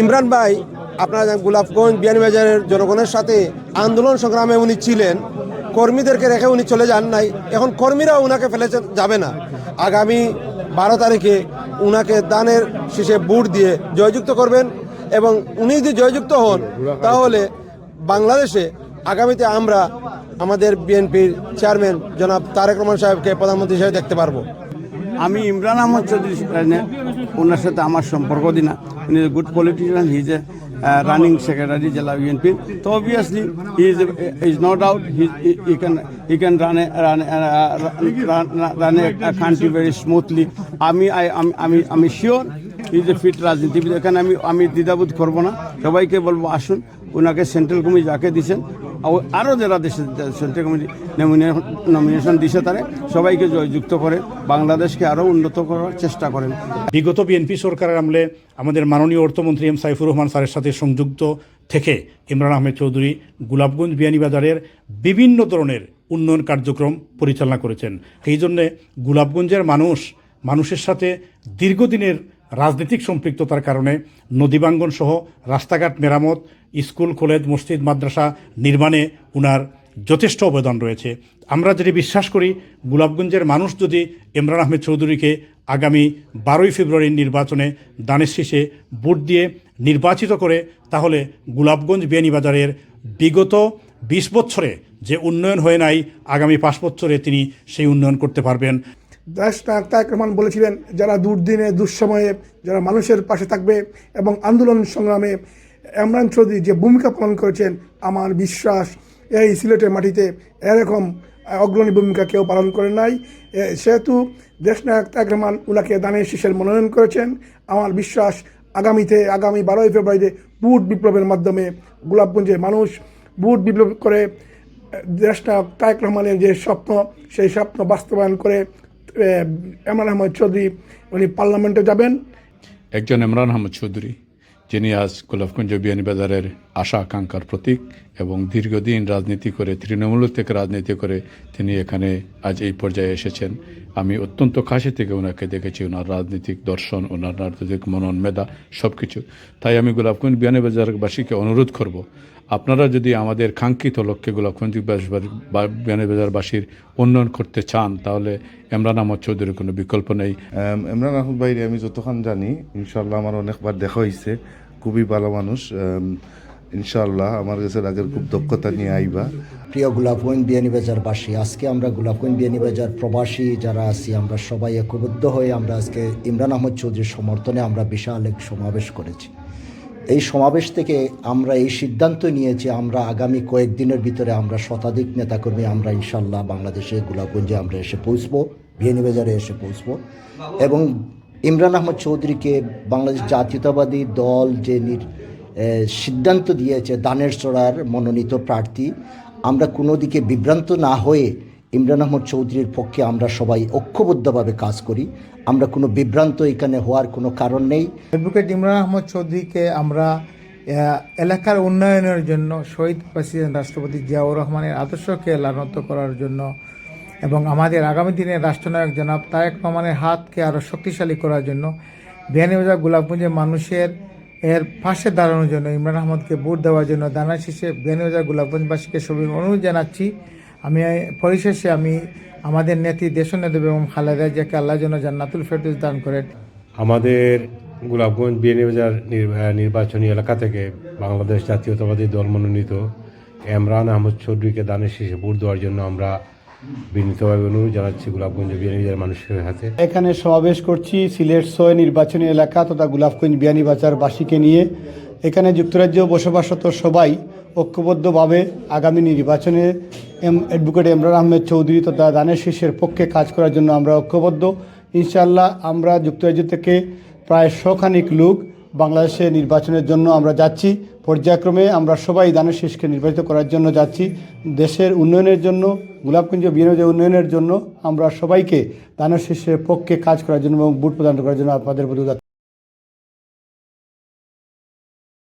ইমরান ভাই, আপনারা গোলাপগঞ্জ বিয়ানীবাজারের জনগণের সাথে আন্দোলন সংগ্রামে উনি ছিলেন, কর্মীদেরকে রেখে উনি চলে যান নাই, এখন কর্মীরা উনাকে ফেলে যাবে না। আগামী বারো তারিখে উনাকে দানের শেষে বুট দিয়ে জয়যুক্ত করবেন এবং উনি যদি জয়যুক্ত হন, তাহলে বাংলাদেশে আগামীতে আমরা আমাদের বিএনপির চেয়ারম্যান জনাব তারেক রহমান সাহেবকে প্রধানমন্ত্রী হিসেবে দেখতে পারব। আমি ইমরান আহমদ চৌধুরী ওনার সাথে আমার সম্পর্ক দিনা। উনি good politician he is a running secretary জেলা বিএনপি তো obviously he is is no doubt he can he can run run a country very smoothly আমি আমি- আমি শিওর ইজ এ ফিট রাজনীতিবিদ। এখানে আমি আমি দ্বিধাবোধ করব না। সবাইকে বলব, আসুন ওনাকে সেন্ট্রাল কমিটি যাকে দিয়েছেন আও- আরও যারা দেশে সেন্ট্রাল কমিটি নমিনেশন দিছে তারে, সবাইকে জয়যুক্ত করে বাংলাদেশকে আরও উন্নত করার চেষ্টা করেন। বিগত বিএনপি সরকারের আমলে আমাদের মাননীয় অর্থমন্ত্রী এম সাইফুর রহমান স্যারের সাথে সংযুক্ত থেকে ইমরান আহমেদ চৌধুরী গোলাপগঞ্জ বিয়ানীবাজারের বিভিন্ন ধরনের উন্নয়ন কার্যক্রম পরিচালনা করেছেন। এই জন্যে গোলাপগঞ্জের মানুষ, মানুষের সাথে দীর্ঘদিনের রাজনৈতিক সম্পৃক্ততার কারণে নদীবাঙ্গন সহ রাস্তাঘাট মেরামত, স্কুল, কলেজ, মসজিদ, মাদ্রাসা নির্মাণে উনার যথেষ্ট অবদান রয়েছে। আমরা যদি বিশ্বাস করি, গোলাপগঞ্জের মানুষ যদি ইমরান আহমেদ চৌধুরীকে আগামী বারোই ফেব্রুয়ারির নির্বাচনে দানের শীষে ভোট দিয়ে নির্বাচিত করে, তাহলে গোলাপগঞ্জ বিয়ানীবাজারের বিগত বিশ বছরে যে উন্নয়ন হয়ে নাই, আগামী পাঁচ বছরে তিনি সেই উন্নয়ন করতে পারবেন। দেশ নায়ক তারেক রহমান বলেছিলেন, যারা দুর্দিনে, দুঃসময়ে, যারা মানুষের পাশে থাকবে এবং আন্দোলন সংগ্রামে এমরান চৌধুরী যে ভূমিকা পালন করেছেন, আমার বিশ্বাস এই সিলেটের মাটিতে এরকম অগ্রণী ভূমিকা কেউ পালন করে নাই। সেহেতু দেশ নায়ক তারেক রহমান উনাকে দানের শীষের মনোনয়ন করেছেন। আমার বিশ্বাস আগামীতে, আগামী বারোই ফেব্রুয়ারিতে বুট বিপ্লবের মাধ্যমে গোলাপগঞ্জের মানুষ বুট বিপ্লব করে দেশটা তারেক রহমানের যে স্বপ্ন, সেই স্বপ্ন বাস্তবায়ন করে এ, ইমরান আহমদ চৌধুরী উনি পার্লামেন্টে যাবেন। একজন ইমরান আহমদ চৌধুরী। যিনি আজ গোলাপগঞ্জ বিয়ানীবাজারের আশা আকাঙ্ক্ষার প্রতীক এবং দীর্ঘদিন রাজনীতি করে, তৃণমূল থেকে রাজনীতি করে তিনি এখানে আজ এই পর্যায়ে এসেছেন। আমি অত্যন্ত কাছে থেকে ওনাকে দেখেছি, ওনার রাজনৈতিক দর্শন, ওনার রাজনৈতিক মনন, মেধা সব কিছু তাই আমি গোলাপগঞ্জ বিয়ানীবাজারবাসীকে অনুরোধ করব, আপনারা যদি আমাদের কাঙ্ক্ষিত লক্ষ্যে গোলাপগঞ্জ বিয়ানীবাজারবাসীর উন্নয়ন করতে চান, তাহলে ইমরান আহমদ চৌধুরীর কোনো বিকল্প নেই। ইমরান আহমদ ভাই, আমি যতক্ষণ জানি ইনশাল্লাহ আমার অনেকবার দেখা হয়েছে। খুবই ভালো মানুষ ইনশাল্লাহ আমার কাছে আগের খুব দক্ষতা নিয়ে আইবা। প্রিয় গোলাপগঞ্জ বিয়ানীবাজারবাসী আজকে আমরা গোলাপগঞ্জ বিয়ানীবাজার প্রবাসী যারা আছি, আমরা সবাই ঐক্যবদ্ধ হয়ে আমরা আজকে ইমরান আহমদ চৌধুরীর সমর্থনে আমরা বিশাল এক সমাবেশ করেছি। এই সমাবেশ থেকে আমরা এই সিদ্ধান্ত নিয়েছি, আমরা আগামী কয়েকদিনের ভিতরে আমরা শতাধিক নেতাকর্মী আমরা ইনশাল্লাহ বাংলাদেশে গোলাপগঞ্জে আমরা এসে পৌঁছবো বিয়ানীবাজারে এসে পৌঁছবো। এবং ইমরান আহমদ চৌধুরীকে বাংলাদেশ জাতীয়তাবাদী দল যে সিদ্ধান্ত দিয়েছে দানের চড়ার মনোনীত প্রার্থী, আমরা কোনো দিকে বিভ্রান্ত না হয়ে ইমরান আহমদ চৌধুরীর পক্ষে আমরা সবাই ঐক্যবদ্ধভাবে কাজ করি। আমরা কোনো বিভ্রান্ত এখানে হওয়ার কোনো কারণ নেই। অ্যাডভোকেট ইমরান আহমদ চৌধুরীকে আমরা এলাকার উন্নয়নের জন্য শহীদ প্রেসিডেন্ট রাষ্ট্রপতি জিয়াউর রহমানের আদর্শকে লানত করার জন্য এবং আমাদের আগামী দিনে রাষ্ট্রনায়ক জনাব তারেক রহমানের হাতকে আরও শক্তিশালী করার জন্য বিয়ানীবাজার গোলাপগঞ্জের মানুষের এর পাশে দাঁড়ানোর জন্য ইমরান আহমদকে ভোট দেওয়ার জন্য দানা শীষে বিয়ানীবাজার গোলাপগঞ্জবাসীকে সবাই অনুরোধ জানাচ্ছি। আমি, পরিশেষে আমি আমাদের নেত্রী দেশনেত্রী এবং খালেদা জিয়াকে আল্লাহ যেন জান্নাতুল ফেরদৌস দান করেন। আমাদের গোলাপগঞ্জ বিয়ানীবাজার নির- নির্বাচনী এলাকা থেকে বাংলাদেশ জাতীয়তাবাদী দল মনোনীত এমরান আহমদ চৌধুরীকে দানের শীষে ভোট দেওয়ার জন্য আমরা বিনীতভাবে জানাচ্ছি গোলাপগঞ্জ বিয়ানীবাজার মানুষের হাতে। এখানে সমাবেশ করছি সিলেট ছয় নির্বাচনী এলাকা তথা গোলাপগঞ্জ বিয়ানীবাজার বাসীকে নিয়ে। এখানে যুক্তরাজ্য বসবাসরত সবাই ঐক্যবদ্ধভাবে আগামী নির্বাচনে এম অ্যাডভোকেট ইমরান আহমেদ চৌধুরী তথা দানের শীর্ষের পক্ষে কাজ করার জন্য আমরা ঐক্যবদ্ধ। ইনশাআল্লাহ আমরা যুক্তরাজ্য থেকে প্রায় শখানিক লোক বাংলাদেশে নির্বাচনের জন্য আমরা যাচ্ছি। পর্যায়ক্রমে আমরা সবাই দানের শীষকে নির্বাচিত করার জন্য যাচ্ছি। দেশের উন্নয়নের জন্য গোলাপকুঞ্জ বিনোদন উন্নয়নের জন্য আমরা সবাইকে দানের শীর্ষের পক্ষে কাজ করার জন্য এবং বুট প্রদান করার জন্য আপনাদের প্রতি